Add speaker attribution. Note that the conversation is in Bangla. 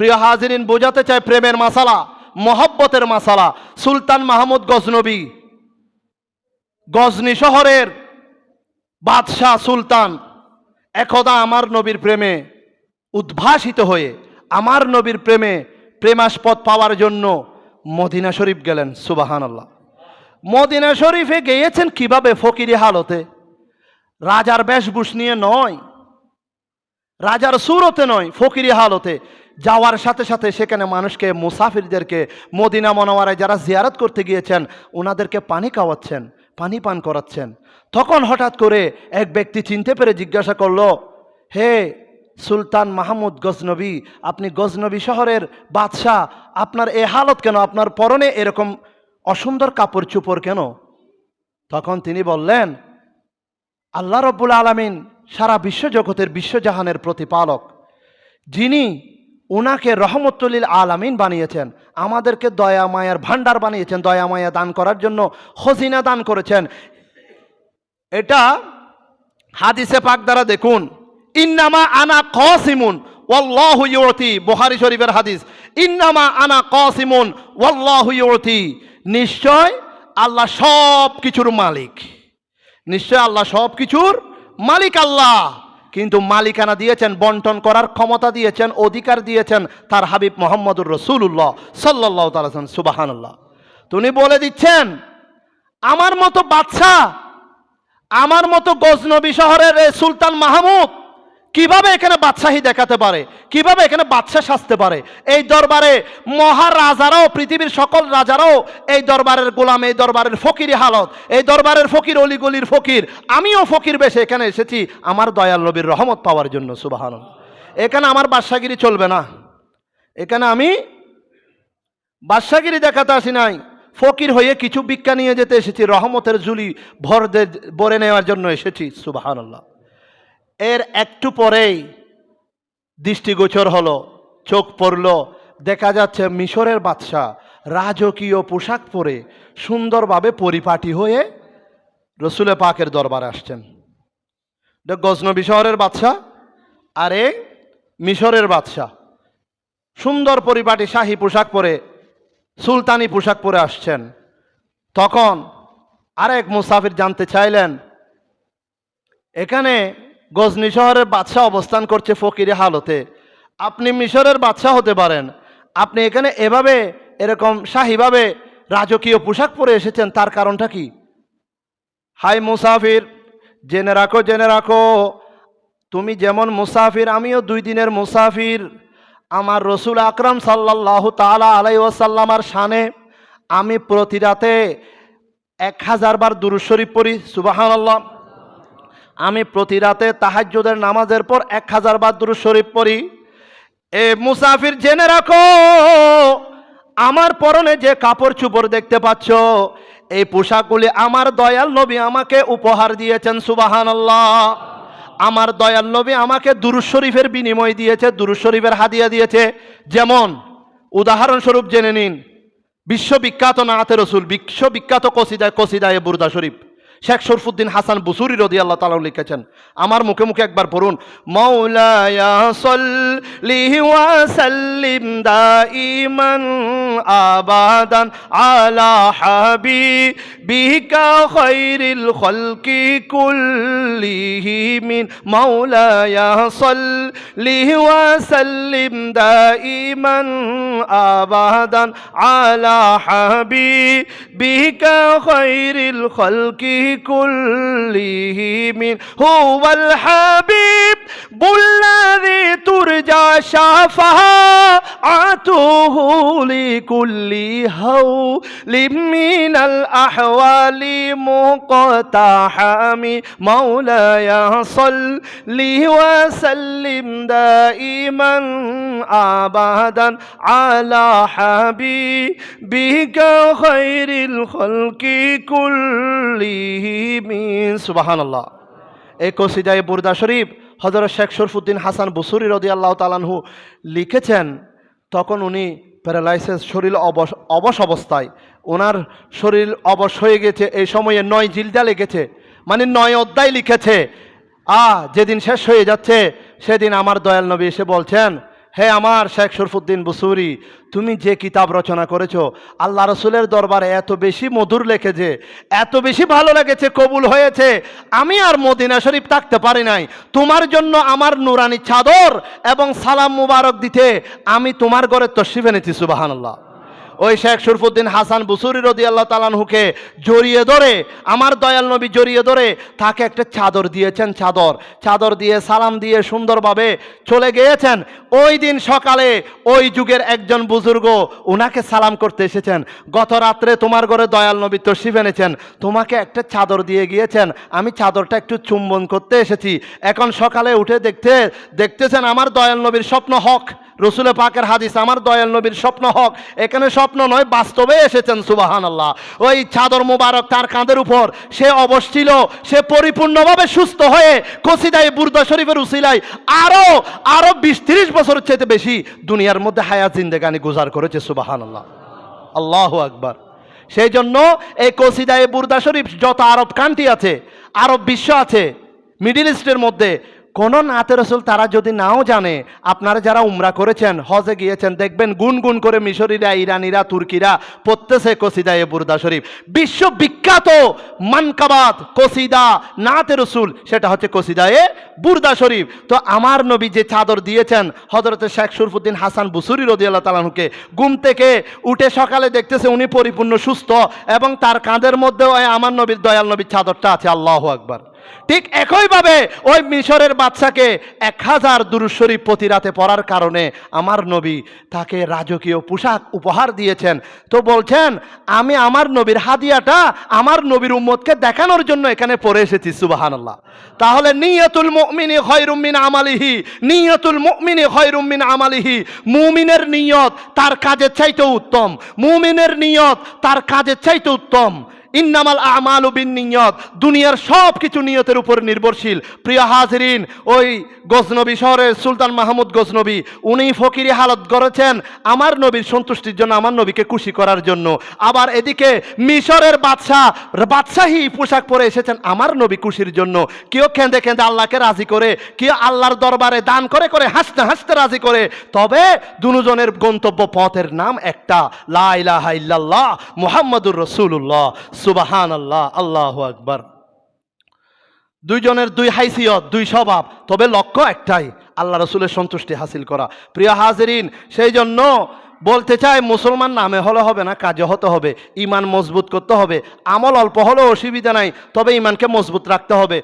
Speaker 1: প্রিয় হাজিরিন, বোঝাতে চায় প্রেমের মাসালা, মহব্বতের মাসালা। সুলতান মাহমুদ গজনবী, গজনি শহরের বাদশাহ সুলতান একদা আমার নবীর প্রেমে উদ্ভাসিত হয়ে, আমার নবীর প্রেমে প্রেমাস্পদ পাওয়ার জন্য মদিনা শরীফ গেলেন সুবাহান আল্লাহ মদিনা শরীফে গিয়েছেন কীভাবে ফকিরি হালতে? রাজার বেশভূষ নিয়ে নয়, রাজার সুরতে নয়, ফকিরি হালতে। যাওয়ার সাথে সাথে সেখানে মানুষকে, মুসাফিরদেরকে মদিনা মনোয়ারায় যারা জিয়ারত করতে গিয়েছেন ওনাদেরকে পানি খাওয়াচ্ছেন, পানি পান করাচ্ছেন। তখন হঠাৎ করে এক ব্যক্তি চিনতে পেরে জিজ্ঞাসা করল, হে সুলতান মাহমুদ গজনবী, আপনি গজনবী শহরের বাদশাহ, আপনার এ হালত কেন? আপনার পরনে এরকম অসুন্দর কাপড় চুপড় কেন? তখন তিনি বললেন, আল্লাহ রব্বুল আলমিন সারা বিশ্বজগতের বিশ্বজাহানের প্রতিপালক, যিনি ওনাকে রহমতুল্লিল আলামিন বানিয়েছেন। আমাদেরকে দয়া মায়ার ভান্ডার বানিয়েছেন, দয়া মায়া দান করার জন্য খজিনা দান করেছেন। এটা হাদিসে পাক দ্বারা দেখুন। ইন্নামা আনা কসিমুন, ওয়াল্লাহু ইউতি, বুখারী শরীফের হাদিস। ইন্নামা আনা কসিমুন, ওয়াল্লাহু ইউতি। নিশ্চয় আল্লাহ সব কিছুর মালিক। নিশ্চয় আল্লাহ সব কিছুর মালিক আল্লাহ। কিন্তু মালিকানা দিয়েছেন, বন্টন করার ক্ষমতা দিয়েছেন, অধিকার দিয়েছেন তার হাবিব মোহাম্মদুর রসুল্লাহ সাল্লাহ তালাসন সুবাহান্লাহ তুমি বলে দিচ্ছেন, আমার মতো বাদশাহ, আমার মতো গজনবী শহরের সুলতান মাহমুদ কীভাবে এখানে বাদশাহী দেখাতে পারে? কীভাবে এখানে বাদশাহ সাজতে পারে? এই দরবারে মহারাজারাও, পৃথিবীর সকল রাজারাও এই দরবারের গোলাম, এই দরবারের ফকিরি হালত, এই দরবারের ফকির অলিগলির ফকির। আমিও ফকির বেশে এখানে এসেছি, আমার দয়াল নবীর রহমত পাওয়ার জন্য সুবাহান এখানে আমার বাদশাগিরি চলবে না। এখানে আমি বাদশাগিরি দেখাতে আসি নাই। ফকির হয়ে কিছু বিজ্ঞা নিয়ে যেতে এসেছি, রহমতের জুলি ভর ভরে নেওয়ার জন্য এসেছি সুবাহান আল্লাহ এর একটু পরেই দৃষ্টিগোচর হলো, চোখ পড়ল, দেখা যাচ্ছে মিশরের বাদশাহ রাজকীয় পোশাক পরে সুন্দরভাবে পরিপাটি হয়ে রসুলে পাকের দরবারে আসছেন। গজনবী শহরের বাদশাহ আর মিশরের বাদশাহ। সুন্দর পরিপাটি শাহী পোশাক পরে, সুলতানি পোশাক পরে আসছেন। তখন আরেক মুসাফির জানতে চাইলেন, এখানে গজনি শহরের বাদশাহ অবস্থান করছে ফকিরি হালতে। আপনি মিশরের বাদশাহ হতে পারেন। আপনি এখানে এভাবে এরকম শাহীভাবে রাজকীয় পোশাক পরে এসেছেন, তার কারণটা কি? হাই মুসাফির, জেনে রাখো জেনে রাখো, তুমি যেমন মুসাফির, আমিও দুই দিনের মুসাফির। আমার রসুল আকরাম সাল্লাহ তালা আলাই ওয়াসাল্লামার শানে আমি প্রতি রাতে এক হাজার বার দুরুদ শরীফ পড়ি সুবাহান আল্লাহ আমি প্রতি রাতে তাহাজ্জুদের নামাজের পর এক হাজার বার দুরুদ শরীফ পড়ি। এ মুসাফির জেনে রাখো, আমার পরনে যে কাপড় চুপড় দেখতে পাচ্ছ, এই পোশাকগুলি আমার দয়াল নবী আমাকে উপহার দিয়েছেন সুবাহান আমার দয়াল নবী আমাকে দুরুদ শরীফের বিনিময় দিয়েছে, দুরু শরীফের হাদিয়া দিয়েছে। যেমন, উদাহরণস্বরূপ জেনে নিন, বিশ্ববিখ্যাত নাতে রসুল, বিশ্ববিখ্যাত কসিদায় কসিদায় বুরদা শরীফ। শেখ শরফুদ্দিন হাসান বুসুরি রদি আল্লাহ তালা লিখেছেন, আমার মুখে মুখে একবার পড়ুন মৌলায়া সল্লি ওয়াসাল্লিম দাইমান আবাদান আলা হাবিবিকা খাইরিল খলকি কুল্লিহিমিন মৌলায়া لي وسلم دائما أبدا على حبيبك خير الخلق كلهم هو الحبيب الذي ترجى شفاعته لكل هول من الأحوال مقتحم مولاي صل وسلم دائما أبدا على حبيبك خير الخلق كلهم سبحان الله এই কসিদায় বুরদা শরীফ হজরত শেখ শরফুদ্দিন হাসান বসুরি রদি আল্লাহ তালানহু লিখেছেন তখন উনি প্যারালাইসিস শরীর অবশ অবস্থায় ওনার শরীর অবশ হয়ে গেছে, এই সময়ে নয় জিলদা লিখেছে মানে নয় অধ্যায় লিখেছে। আ, যেদিন শেষ হয়ে যাচ্ছে, সেদিন আমার দয়াল নবী এসে বলছেন হে আমার শেখ শরফুদ্দিন বসুরি, তুমি যে কিতাব রচনা করেছ, আল্লাহ রসুলের দরবারে এত বেশি মধুর লেখেছে, এত বেশি ভালো লেগেছে, কবুল হয়েছে, আমি আর মদিনা শরীফ থাকতে পারি নাই। তোমার জন্য আমার নুরানি চাদর এবং সালাম মুবারক দিতে আমি তোমার ঘরে তসিফ এনেছি সুবাহান আল্লাহ ওই শেখ শরফুদ্দিন হাসান বুসুরি রদি আল্লাহ তালানহুকে জড়িয়ে ধরে, আমার দয়াল নবী জড়িয়ে ধরে তাকে একটা চাদর দিয়েছেন, চাদর। চাদর দিয়ে সালাম দিয়ে সুন্দরভাবে চলে গিয়েছেন। ওই দিন সকালে ওই যুগের একজন বুজুর্গ ওনাকে সালাম করতে এসেছেন। গত রাত্রে তোমার ঘরে দয়াল নবী তশরিফ এনেছেন, তোমাকে একটা চাদর দিয়ে গিয়েছেন। আমি চাদরটা একটু চুম্বন করতে এসেছি। এখন সকালে উঠে দেখতে, দেখতেছেন আমার দয়াল নবীর স্বপ্ন হক। রসুলে পাকের হাদিস, আমার দয়াল নবীর স্বপ্ন হক, এখানে স্বপ্ন নয়, বাস্তবে এসেছেন সুবাহান আল্লাহ ওই চাদর মোবারক তার কাঁধের উপর, সে অবস্থিল সে পরিপূর্ণভাবে সুস্থ হয়ে কসিদাই বুর্দা শরীফের উসিলায় আরও আরও বিশ তিরিশ বছরের চাইতে বেশি দুনিয়ার মধ্যে হায়াত জিন্দেগানি গুজার করেছে সুবাহান আল্লাহ আল্লাহ আকবার। সেই জন্য এই কসিদায় বুর্দা শরীফ যত আরব কান্ট্রি আছে, আরব বিশ্ব আছে, মিডিল ইস্টের মধ্যে কোন নাতে রসুল তারা যদি নাও জানে, আপনারা যারা উমরা করেছেন, হজে গিয়েছেন, দেখবেন গুন গুন করে মিশরিরা, ইরানিরা, তুর্কিরা, পড়তেছে কসিদা এ বুর্দা শরীফ। বিশ্ববিখ্যাত মানকাবাত কসিদা নাতে রসুল, সেটা হচ্ছে কসিদা এ বুর্দা শরীফ। তো আমার নবী যে চাদর দিয়েছেন হজরত শেখ শরফুদ্দিন হাসান বুসুরি রদি আল্লাহ তালাহুকে ঘুম থেকে উঠে সকালে দেখতেছে উনি পরিপূর্ণ সুস্থ এবং তার কাঁধের মধ্যেও আমার নবীর দয়াল নবীর চাদরটা আছে, আল্লাহ আকবার। ঠিক একইভাবে ওই মিশরের বাচ্চাকে এক হাজার দুরুশ্বরী প্রতি রাতে পড়ার কারণে আমার নবী তাকে রাজকীয় পোশাক উপহার দিয়েছেন। তো বলছেন, আমি আমার নবীর হাদিয়াটা আমার নবীর উম্মতকে দেখানোর জন্য এখানে পড়ে এসেছি, সুবাহানাল্লাহ। তাহলে নিয়তুল মুমিনি খয়রুমিন আমালিহি, নিয়তুল মুমিনি খয়রুমিন আমালিহি। মুমিনের নিয়ত তার কাজের চাইতে উত্তম। মুমিনের নিয়ত তার কাজের চাইতে উত্তম। ইন্নামাল আমাল বিন নিয়ত দুনিয়ার সব কিছু নিয়তের উপর নির্ভরশীল। প্রিয় হাজরিন, ওই গজনবী শহরের সুলতান মাহমুদ গজনবী, উনি ফকিরি হালত করেছেন আমার নবীর সন্তুষ্টির জন্য, আমার নবীকে খুশি করার জন্য। আবার এদিকে মিশরের বাদশাহ, বাদশাহী পোশাক পরে এসেছেন আমার নবী খুশির জন্য। কেউ কেঁদে কেঁদে আল্লাহকে রাজি করে, কেউ আল্লাহর দরবারে দান করে করে, হাসতে হাসতে রাজি করে। তবে দুজনের গন্তব্য পথের নাম একটা, লা ইলাহা ইল্লাল্লাহ মুহাম্মাদুর রসুল্লাহ সুবাহান আল্লাহ আল্লাহ আকবর। দুইজনের দুই হাইসিয়ত, দুই স্বভাব, তবে লক্ষ্য একটাই, আল্লাহ রসুলের সন্তুষ্টি হাসিল করা। প্রিয় হাজরিন, সেই জন্য বলতে চাই, মুসলমান নামে হলে হবে না, কাজে হতে হবে ইমান মজবুত করতে হবে, আমল অল্প হলেও অসুবিধা নাই, তবে ইমানকে মজবুত রাখতে হবে।